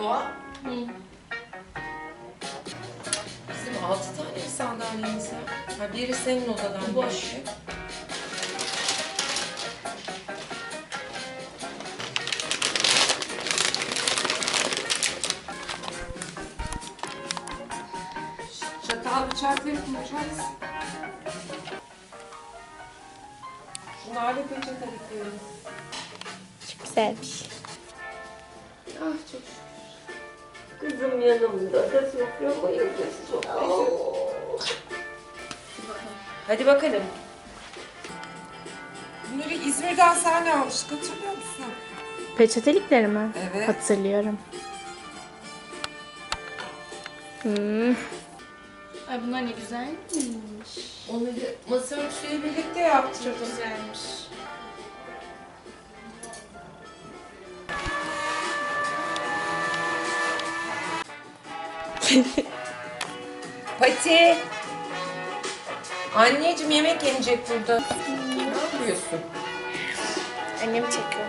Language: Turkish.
多。Bizim altı tane sandalyemiz var. Ha, biri senin odadan boş. Çatal bıçak verip koyacağız. Şunlarla peçete dikiyoruz. Çok güzelmiş. Kızım yanımda da sofra bayıldı. Sofra Hadi bakalım. Bunları İzmir'den sen ne almıştık hatırlıyor musun? Peçetelikleri mi? Evet. Hatırlıyorum. Hmm. Ay bunlar ne güzelmiş. Onları masa örtüsüyle birlikte yaptık. Çok Pati. Anneciğim yemek yenecek burada. Ne yapıyorsun? Annem çekiyor.